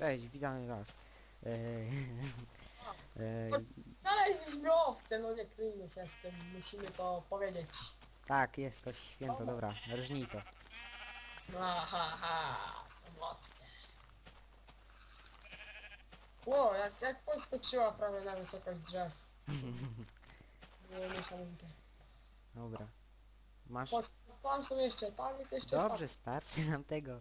Cześć, witamy was. Eee, eee, Znaleźliśmy owce, no nie kryjmy się z tym, musimy to powiedzieć. tak, jest to święto, dobra, rżnij to. Aha, ha, są owce. Ło, jak, jak podskoczyła prawie na wysokość drzew. Było niesamowite. Dobra. Masz... Chodź, tam są jeszcze, tam jest jeszcze Dobrze, starczy nam tego.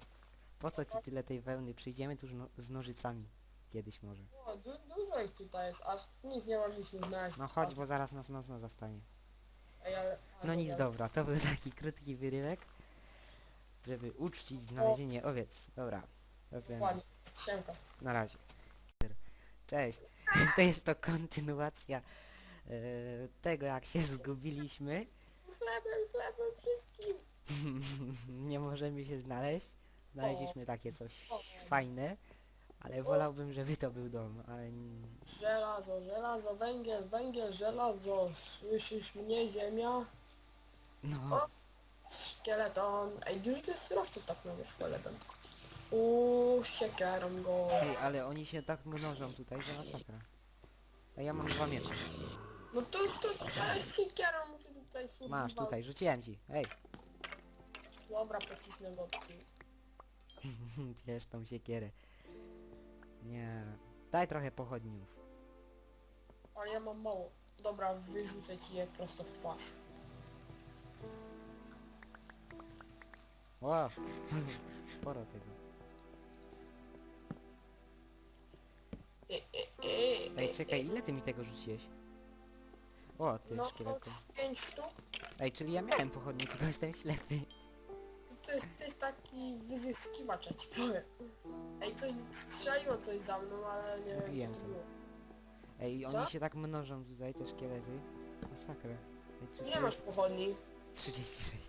Po co ci tyle tej wełny? Przyjdziemy tu no z nożycami. Kiedyś może. O, du dużo ich tutaj jest, aż nic nie mogliśmy znaleźć. No chodź, bo zaraz nas nocno zastanie. Ej, ale, No nic, dobra. to był taki krótki wyrywek, żeby uczcić znalezienie owiec. Dobra, Ładnie, siemka. na razie. Cześć, to jest to kontynuacja e, tego jak się zgubiliśmy. Chlebem, chlebem, wszystkim. Nie możemy się znaleźć. Znaleźliśmy takie coś O. fajne, ale wolałbym, żeby to był dom, ale Żelazo, żelazo, węgiel, węgiel, żelazo. Słyszysz mnie, ziemia? no, Szkieleton. Ej, dużo tu jest surowców tak mówię, szkieleton. Uuu, siekierą go. ej, ale oni się tak mnożą tutaj, że masakra. A ja mam dwa miecze. No to, to, to jest siekierą, muszę tutaj słuchać. Masz tutaj, rzuciłem ci. Ej, Dobra, pocisnę go tu. bierz tą siekierę. Nie, daj trochę pochodniów. Ale ja mam mało. Dobra, wyrzucę ci je prosto w twarz. Wow, sporo tego. E, e, e, Ej, czekaj, ile ty mi tego rzuciłeś? O, ty No, szkieletku. z pięć sztuk. Ej, czyli ja miałem pochodnie, tylko jestem ślepy. To, jest, to jest taki wyzyskiwacz, ja ci powiem. Ej, coś strzeliło coś za mną, ale nie wiem co to to. było. Ej, Co? oni się tak mnożą tutaj, te szkielety. Masakra. Ej, czy Ile masz pochodni? 36.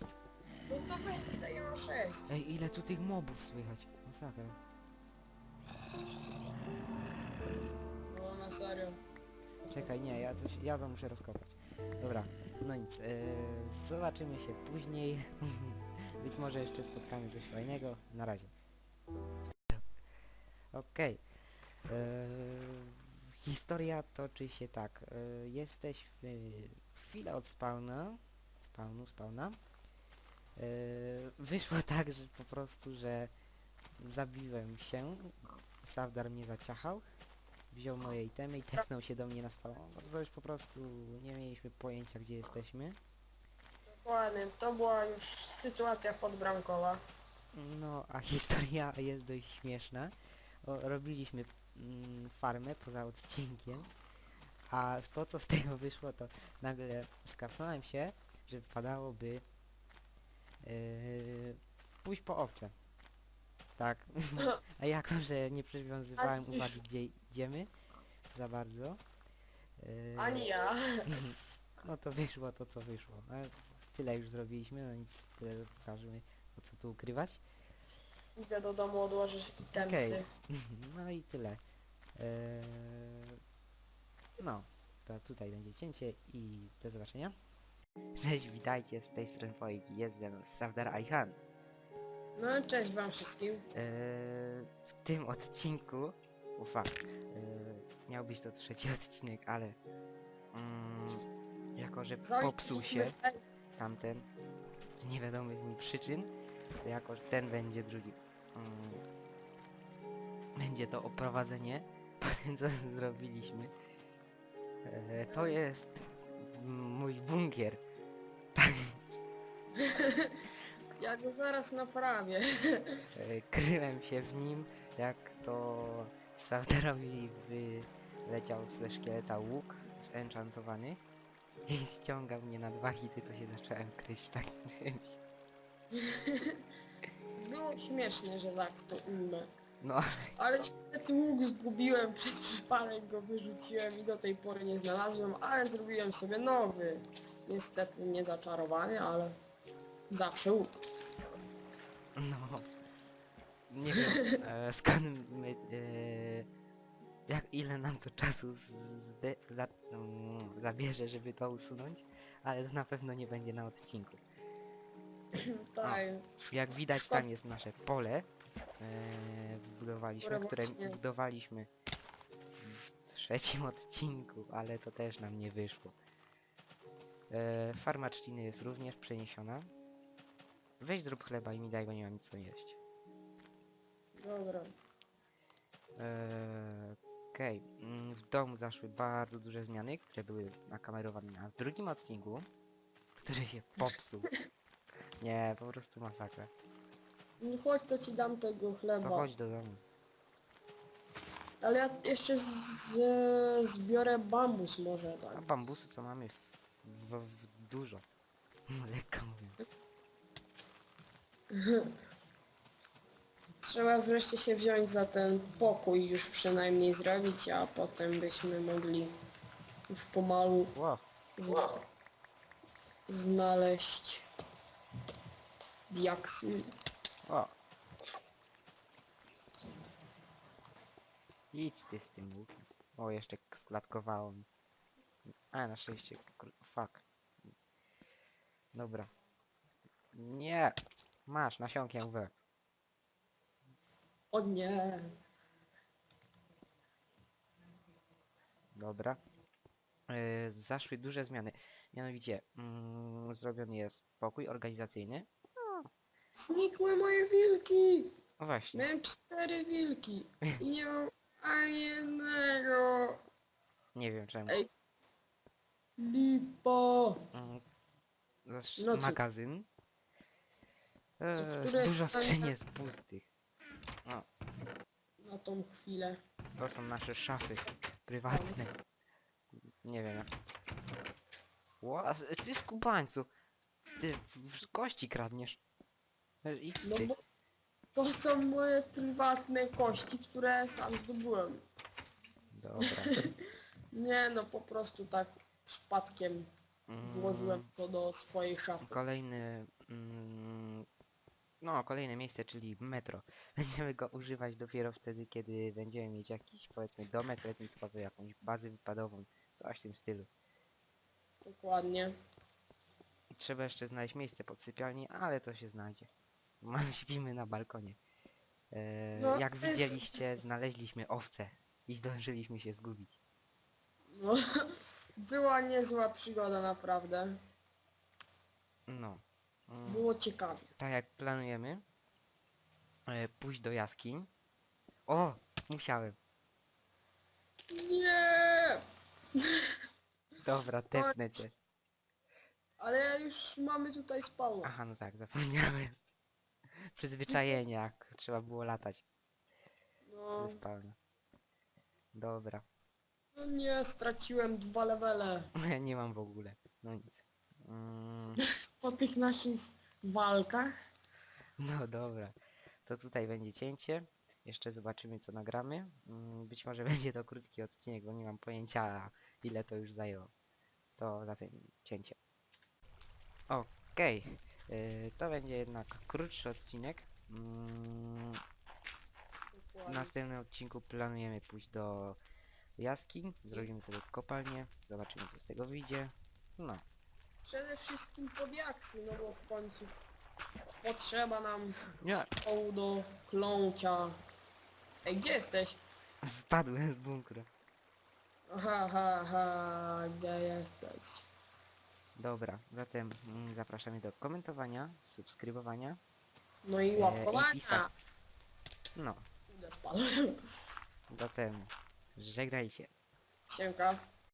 No to weź, tutaj ja mam sześć. Ej, ile tu tych mobów słychać? Masakra. No na serio. Czekaj, nie, ja, coś, ja to muszę rozkopać. Dobra, no nic, e, zobaczymy się później. Być może jeszcze spotkamy coś fajnego. Na razie. Okej. E, Historia toczy się tak. E, jesteśmy chwilę od spawna. Spawnu, spawna. E, wyszło tak, że po prostu, że zabiłem się. Savdar mnie zaciachał. Wziął moje itemy i tepnął się do mnie na spawn. No To już po prostu nie mieliśmy pojęcia gdzie jesteśmy. Dokładnie, to była już sytuacja podbramkowa. No, a historia jest dość śmieszna. O, robiliśmy mm, farmę poza odcinkiem, a to co z tego wyszło to nagle skapnąłem się, że wypadałoby yy, pójść po owce. Tak. a jako, że nie przywiązywałem A- uwagi gdzie idziemy za bardzo. yy, Ani ja. No to wyszło to co wyszło. Ale tyle już zrobiliśmy, no nic, tyle pokażemy, po co tu ukrywać. Idę do domu odłożyć itemsy. Okej. No i tyle. Eee, no, to tutaj będzie cięcie i do zobaczenia. Cześć, witajcie z tej strony Wojki, jest ze mną Ayhan. No cześć wam wszystkim. Eee, w tym odcinku, ufa, eee, miał być to trzeci odcinek, ale mm, jako, że popsuł się tamten z niewiadomych mi przyczyn, to jako ten będzie drugi. Mm, będzie to oprowadzenie po tym co zrobiliśmy. E, to jest mój bunkier. Ja go zaraz naprawię. e, kryłem się w nim, jak to Savdarowi wyleciał ze szkieleta łuk zenchantowany i ściągał mnie na dwa hity, to się zacząłem kryć w takim czymś. Było śmiesznie, że tak to ujmę. No, Ale niestety łuk zgubiłem, przez przypadek go wyrzuciłem i do tej pory nie znalazłem, ale zrobiłem sobie nowy. Niestety nie zaczarowany, ale zawsze łuk. No. Nie wiem, e, skąd my, e, jak ile nam to czasu zde, za, mm, zabierze, żeby to usunąć, ale to na pewno nie będzie na odcinku. Tak, Jak widać tam jest nasze pole e, wybudowaliśmy, Które budowaliśmy w trzecim odcinku, ale to też nam nie wyszło. E, farma trzciny jest również przeniesiona. Weź zrób chleba i mi daj, bo nie mam nic co jeść. Dobra. Eee, Okej, mm, w domu zaszły bardzo duże zmiany, które były nakamerowane na drugim odcinku, który się popsuł. Nie, po prostu masakra. No chodź, to ci dam tego To chleba. chodź do domu. Ale ja jeszcze z, z, zbiorę bambus może, A tak. bambusy co mamy w, w, w dużo. Lekko mówiąc. Trzeba wreszcie się wziąć za ten pokój już przynajmniej zrobić, a potem byśmy mogli już pomalu Ło, z, znaleźć diaksy. o. Idź ty z tym łukiem. O, jeszcze k- sklatkowało mi. A, na szczęście, kur- fuck. Dobra. Nie! Masz, nasionkiem w. O nie! Dobra. Yy, zaszły duże zmiany. Mianowicie, mm, zrobiony jest pokój organizacyjny. Znikły moje wilki! O właśnie. Miałem cztery wilki i nie mam ani jednego. Nie wiem czemu. Ej. Lipo! Mm, zasz- No co- magazyn. Eee, które dużo skrzyń jest pustych. Na tą chwilę. To są nasze szafy prywatne. Nie wiem jak. Ła, ty skubańcu! Ty kości kradniesz. Idź No ty. bo to są moje prywatne kości, które sam zdobyłem. Dobra. Nie no, po prostu tak przypadkiem Mm, włożyłem to do swojej szafy. Kolejny. Mm, no, kolejne miejsce, czyli metro. Będziemy go używać dopiero wtedy, kiedy będziemy mieć jakiś, powiedzmy, domek letniskowy, jakąś bazę wypadową, coś w tym stylu. Dokładnie. I trzeba jeszcze znaleźć miejsce pod sypialnię, ale to się znajdzie. Mamy śpimy na balkonie. E, No, jak to jest- widzieliście, znaleźliśmy owce i zdążyliśmy się zgubić. No, była niezła przygoda naprawdę. Było ciekawie. tak jak planujemy, e, pójść do jaskiń. O! Musiałem. Nie! Dobra, tepnę cię. Ale już mamy tutaj spało. Aha, no tak, zapomniałem. Przyzwyczajenie, jak trzeba było latać No, ze spawna. Dobra. no nie, straciłem dwa levele. Nie mam w ogóle. No nic. Mm, Po tych naszych walkach. no dobra. To tutaj będzie cięcie. Jeszcze zobaczymy co nagramy. Mm, Być może będzie to krótki odcinek, bo nie mam pojęcia ile to już zajęło. To zatem cięcie. Okej. Yy, To będzie jednak krótszy odcinek. Mm, W Dokładnie. następnym odcinku planujemy pójść do jaskiń, zrobimy sobie kopalnię, zobaczymy co z tego wyjdzie. No, Przede wszystkim pod jaksy, no bo w końcu potrzeba nam nie, stołu do klącia. Ej, gdzie jesteś? spadłem z bunkra. Aha, ha, ha, gdzie jesteś? Dobra, zatem mm, zapraszamy do komentowania, subskrybowania. No i E, i łapkowania. No, Kurde, spadłem. zatem żegnajcie. Siemka.